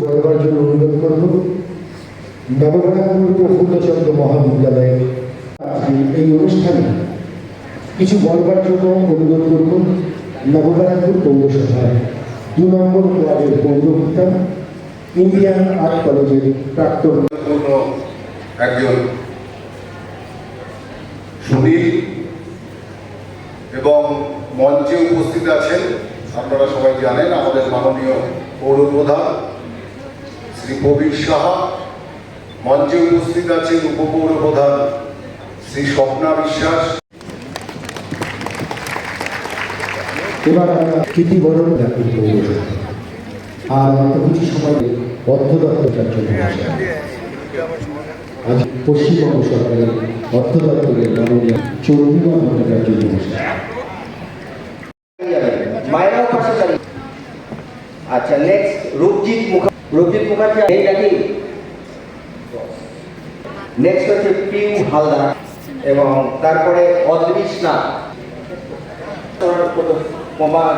বলবার জন্য অনুরোধ করব নবরঙ্গপুর প্রফুল্লচন্দ্র মহাবিদ্যালয়ের এই অনুষ্ঠানে কিছু বলবার জন্য অনুরোধ করব। নবরঙ্গপুর পৌরসভার দু নম্বর ওয়ার্ডের পৌরপিতা ইন্ডিয়ান আর্ট কলেজের প্রাক্তন একজন সুনীল এবং মঞ্চে উপস্থিত আছেন, আপনারা সবাই জানেন, আমাদের মাননীয় পৌরপ্রধান শ্রী প্রবীর সাহা। মঞ্চে উপস্থিত আছেন উপপৌরপ্রধান শ্রী স্বপ্না বিশ্বাস। এবার আমরা কৃতিবরণ জাতির পৌরসভা আর কিছু সময় অর্থ দপ্তরটার জন্য আজ পশ্চিমবঙ্গ সরকারের অর্থ দপ্তরের মাননীয় চৌধুরী ভট্টাচার্য বসে আচ্ছা নেক্সট রূপজিৎ মুখার্জি রূপজিৎ মুখার্জি এই নাকি নেক্সট হচ্ছে পিউ হালদার এবং তারপরে নাথ। প্রমাণ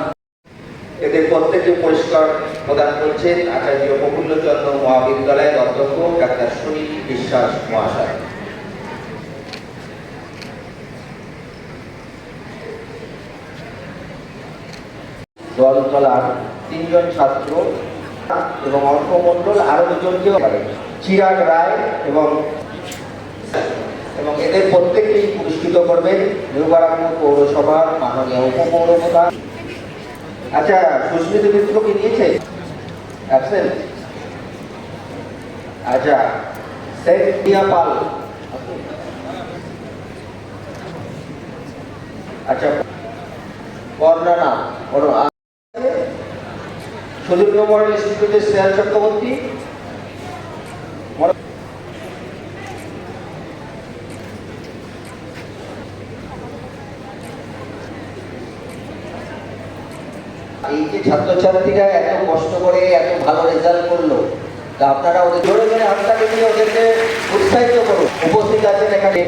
এদের প্রত্যেকে পুরস্কার প্রদান করছেন আচার্য প্রফুল্লচন্দ্র মহাবিদ্যালয়ের অধ্যক্ষ ডাক্তার সুনীল বিশ্বাস মহাশয়। দলতলার তিনজন ছাত্র এবং অর্ক মণ্ডল আরও দুজনকেও চিরাগ রায় এবং এবং এদের প্রত্যেককেই পুরস্কৃত করবেন নিউবারামপুর পৌরসভার মাননীয় উপপৌরপ্রধান আচ্ছা সুস্মিত মিত্র কি নিয়েছে অ্যাবসেন্ট আচ্ছা শেখ পাল। আচ্ছা বর্ণনা সুদীর্ঘ মডেল শ্রেয়াল চক্রবর্তী। এই যে ছাত্রছাত্রীরা এত কষ্ট করে, এত ভালো রেজাল্ট করল, তা আপনারা ওদের ধরে ধরে হাততালি দিয়ে ওদেরকে উৎসাহিত করুন। উপস্থিত আছেন এখানে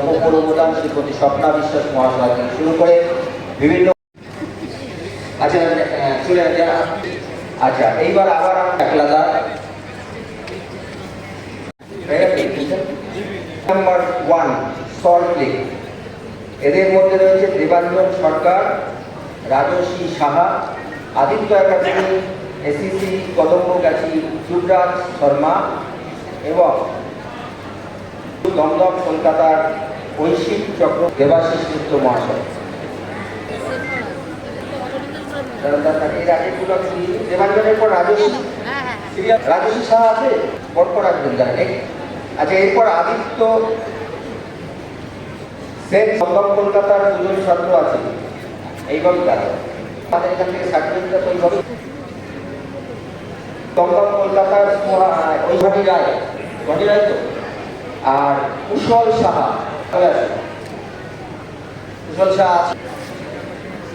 উপপ্রধান শ্রীমতী স্বপ্না বিশ্বাস মহাশয় শুরু করে বিভিন্ন আচ্ছা চলে যারা আচ্ছা এইবার আবার একলাদা নাম্বার ওয়ান সল্ট লেক এদের মধ্যে রয়েছে দেবাঞ্জন সরকার রাজস্বী সাহা, আদিত্য একাডেমি, এসিসি কদম্বগাছি যুবরাজ শর্মা এবং দমদম কলকাতার ঐশিক চক্র দেবাশিস মিত্র মহাশয়। এর আছে কলকাতার দুজন আছে তো আর কুশল সাহা আসুন। কুশল সাহা আছে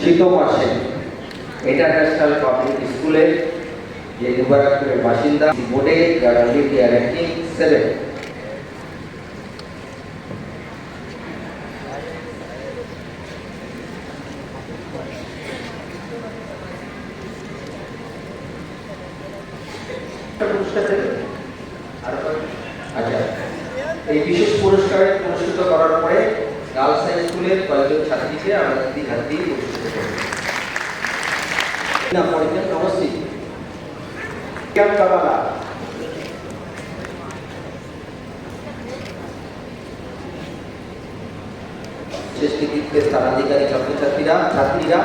শীতমা সেন ইন্টারন্যাশনাল পাবলিক স্কুলের যে মুবারকপুরের বাসিন্দা বোর্ডে যার অলরেডি র্যাঙ্কিং সেভেন আচ্ছা এই বিশেষ পুরস্কারে পুরস্কৃত করার পরে গার্লস হাই স্কুলের কয়েকজন ছাত্রীকে আমরা দিদি হাত দিয়ে স্থানাধিকারী ছাত্রছাত্রীরা, ছাত্রীরা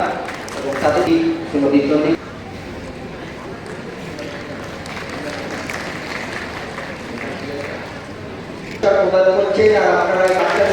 এবং তাদের শ্রীমতী চন্ডী প্রদান করছেন আর আপনারা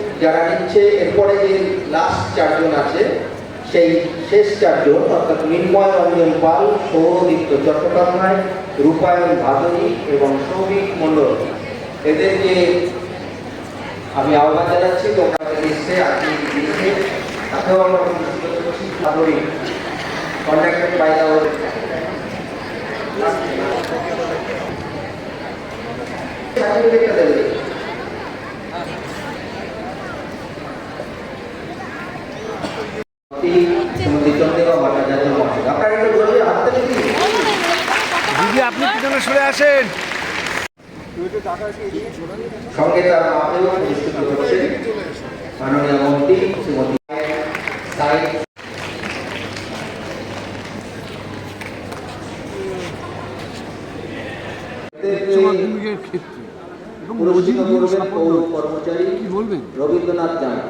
যারা নিচ্ছে, এরপরে যে লাস্ট চারজন আছে, সেই শেষ চারজন, অর্থাৎ মিন্ময় রঞ্জন পাল, সৌরদীপ্ত চট্টোপাধ্যায়, রূপায়ণ ভাদনী এবং সৌমিক মণ্ডল। এদেরকে আমি আহ্বান জানাচ্ছি, তোমরা এসে আজকে দিয়েছে তাতেও আমরা পুরস্কৃত কন্ট্যাক্টেড বাই আওয়ার সার্টিফিকেটটা দেবে শ্রীমতী চন্দ্রিকা ভট্টাচার্য মহাশয় আপনারা একটু জোরে হাতটা দেখি দিদি আপনি পিছনে সরে আসেন। সঙ্গে তার মাকেও মাননীয় মন্ত্রী শ্রীমতী মাধ্যমিকের ক্ষেত্রে এবং নজিরবিহীন সাফল্য কর্মচারী কি বলবেন রবীন্দ্রনাথ জানা।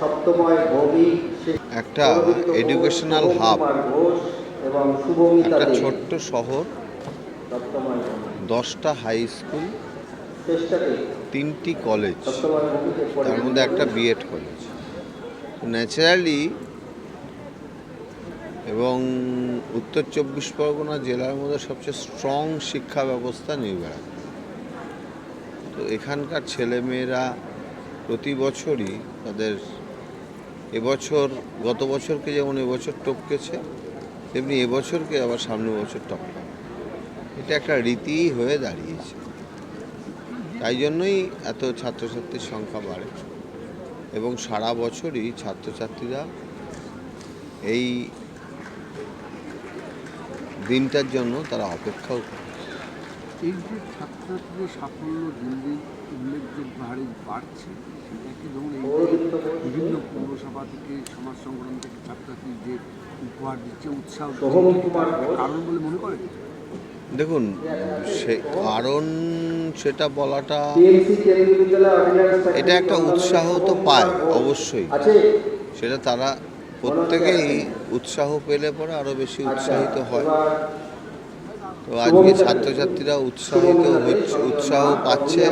সপ্তময় ভৌমিক একটা এডুকেশনাল ঘোষ এবং একটা ছোট্ট শহর। দশটা হাই স্কুল তিনটি কলেজ তার মধ্যে একটা বিএড কলেজ। ন্যাচারালি এবং উত্তর চব্বিশ পরগনা জেলার মধ্যে সবচেয়ে স্ট্রং শিক্ষা ব্যবস্থা নিউ তো এখানকার ছেলেমেয়েরা প্রতি বছরই তাদের এবছর গত বছরকে যেমন এবছর টপকেছে তেমনি এবছরকে আবার সামনের বছর টপকাবে এটা একটা রীতি হয়ে দাঁড়িয়েছে। তাই জন্যই এত ছাত্রছাত্রীর সংখ্যা বাড়ে। এবং সারা বছরই ছাত্রছাত্রীরা এই দিনটার জন্য তারা অপেক্ষাও করে। এই যে ছাত্রছাত্রীদের সাফল্য দিন দিন উল্লেখযোগ্য হারে বাড়ছে সেটাকে ধরুন এই বিভিন্ন পৌরসভা থেকে সমাজ সংগঠন থেকে ছাত্রছাত্রী যে উপহার দিচ্ছে উৎসাহ। কারণ বলে মনে করেন? দেখুন সে কারণ সেটা বলাটা এটা একটা উৎসাহ তো পায় অবশ্যই। সেটা তারা প্রত্যেকেই উৎসাহ পেলে পরে আরও বেশি উৎসাহিত হয়। তো আজকে ছাত্রছাত্রীরা উৎসাহিত হচ্ছে উৎসাহ পাচ্ছে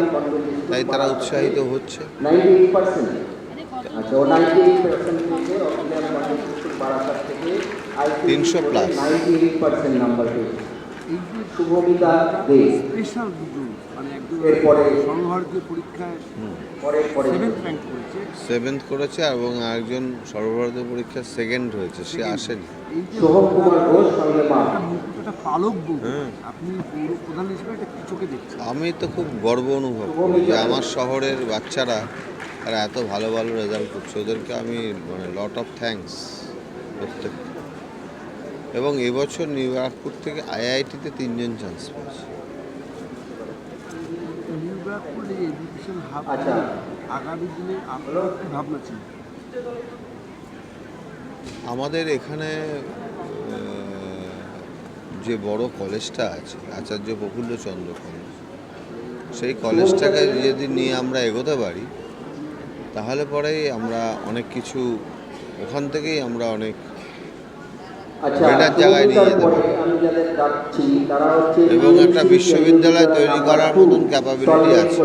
তাই তারা উৎসাহিত হচ্ছে। 98% আচ্ছা ও 98% থেকে অস্ট্রেলিয়ান কন্ট্রিবিউশন বারাসাত থেকে ICT 300 plus। 98% নাম্বার পেয়েছে এই যে শুভমিতা দে স্পেশাল দুজন মানে এরপরে- পরীক্ষায় পরে পরে সেভেন্থ র্যাঙ্ক করেছে। সেভেন্থ করেছে এবং একজন সর্বভারতীয় পরীক্ষায় সেকেন্ড হয়েছে সে আসেনি। সোহম কুমার ঘোষ সঙ্গে মা। পালক হ্যাঁ। আপনি পৌর প্রধান হিসেবে এটা কি চোখে দেখছেন। আমি তো খুব গর্ব অনুভব করি যে আমার শহরের বাচ্চারা তারা এত ভালো ভালো রেজাল্ট করছে। ওদেরকে আমি মানে লট অফ থ্যাঙ্কস প্রত্যেক এবং এবছর নিউ ইয়র্কপুর থেকে আইআইটিতে তিনজন চান্স পেয়েছে নিউ ব্যারাকপুর এডুকেশন হাব আচ্ছা। আগামী দিনে আপনার কি ভাবনা ছিল আমাদের এখানে যে বড় কলেজটা আছে আচার্য প্রফুল্লচন্দ্র কলেজ সেই কলেজটাকে যদি নিয়ে আমরা এগোতে পারি তাহলে পরেই আমরা অনেক কিছু ওখান থেকেই আমরা অনেক বেটার জায়গায় নিয়ে যেতে পরে এবং একটা বিশ্ববিদ্যালয় তৈরি করার মতন সল্টলেক, আছে।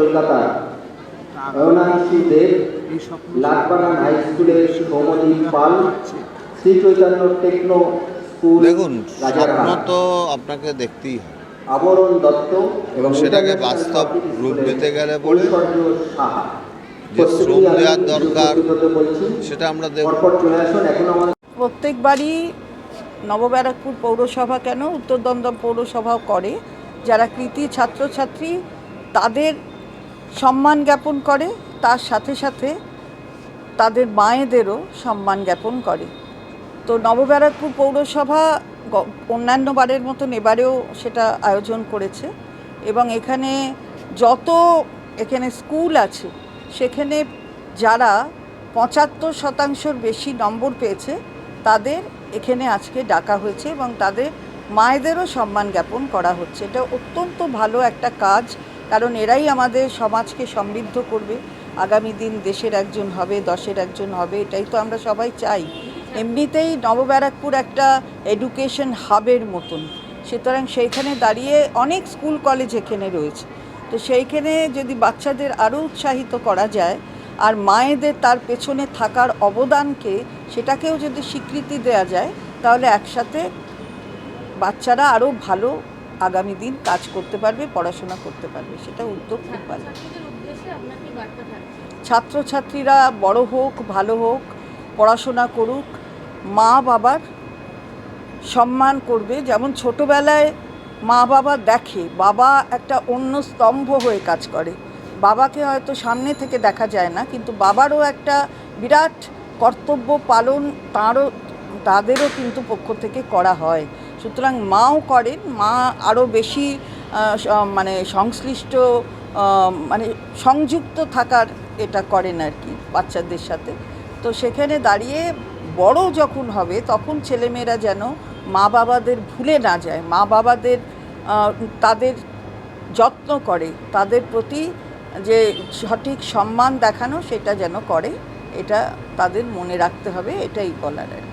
অয়নাংশী দেব এই হাই স্কুলের সৌমদীপ পাল শ্রী চৈতন্য টেকনো স্কুল দেখুন স্বপ্ন তো আপনাকে দেখতেই হয়। আবরণ দত্ত এবং সেটাকে বাস্তব রূপ দিতে গেলে সাহা। যে শ্রম দেওয়ার দরকার সেটা আমরা আমাদের প্রত্যেকবারই নবব্যারাকপুর পৌরসভা কেন? উত্তর দমদম পৌরসভাও করে। যারা কৃতি ছাত্রছাত্রী, তাদের সম্মান জ্ঞাপন করে। তার সাথে সাথে তাদের মায়েদেরও সম্মান জ্ঞাপন করে। তো নবব্যারাকপুর পৌরসভা অন্যান্য বারের মতন এবারেও সেটা আয়োজন করেছে। এবং এখানে যত এখানে স্কুল আছে, সেখানে যারা পঁচাত্তর শতাংশর বেশি নম্বর পেয়েছে তাদের এখানে আজকে ডাকা হয়েছে এবং তাদের মায়েদেরও সম্মান জ্ঞাপন করা হচ্ছে। এটা অত্যন্ত ভালো একটা কাজ, কারণ এরাই আমাদের সমাজকে সমৃদ্ধ করবে। আগামী দিন দেশের একজন হবে, দশের একজন হবে, এটাই তো আমরা সবাই চাই। এমনিতেই নবব্যারাকপুর একটা এডুকেশন হাবের মতন। সুতরাং সেইখানে দাঁড়িয়ে অনেক স্কুল কলেজ এখানে রয়েছে। তো সেইখানে যদি বাচ্চাদের আরও উৎসাহিত করা যায় আর মায়েদের তার পেছনে থাকার অবদানকে সেটাকেও যদি স্বীকৃতি দেওয়া যায় তাহলে একসাথে বাচ্চারা আরও ভালো আগামী দিন কাজ করতে পারবে পড়াশোনা করতে পারবে সেটা উদ্যোগ খুব ভালো ছাত্রছাত্রীরা বড় হোক ভালো হোক পড়াশোনা করুক মা বাবার সম্মান করবে। যেমন ছোটবেলায় মা বাবা দেখে বাবা একটা অন্য স্তম্ভ হয়ে কাজ করে। বাবাকে হয়তো সামনে থেকে দেখা যায় না, কিন্তু বাবারও একটা বিরাট কর্তব্য পালন তাঁরও, তাদেরও কিন্তু পক্ষ থেকে করা হয়। সুতরাং মাও করেন, মা আরও বেশি মানে সংশ্লিষ্ট মানে সংযুক্ত থাকার এটা করেন আর কি বাচ্চাদের সাথে। তো সেখানে দাঁড়িয়ে বড় যখন হবে, তখন ছেলেমেয়েরা যেন মা বাবাদের ভুলে না যায়, মা বাবাদের তাদের যত্ন করে, তাদের প্রতি যে সঠিক সম্মান দেখানো সেটা যেন করে, এটা তাদের মনে রাখতে হবে, এটাই বলার আর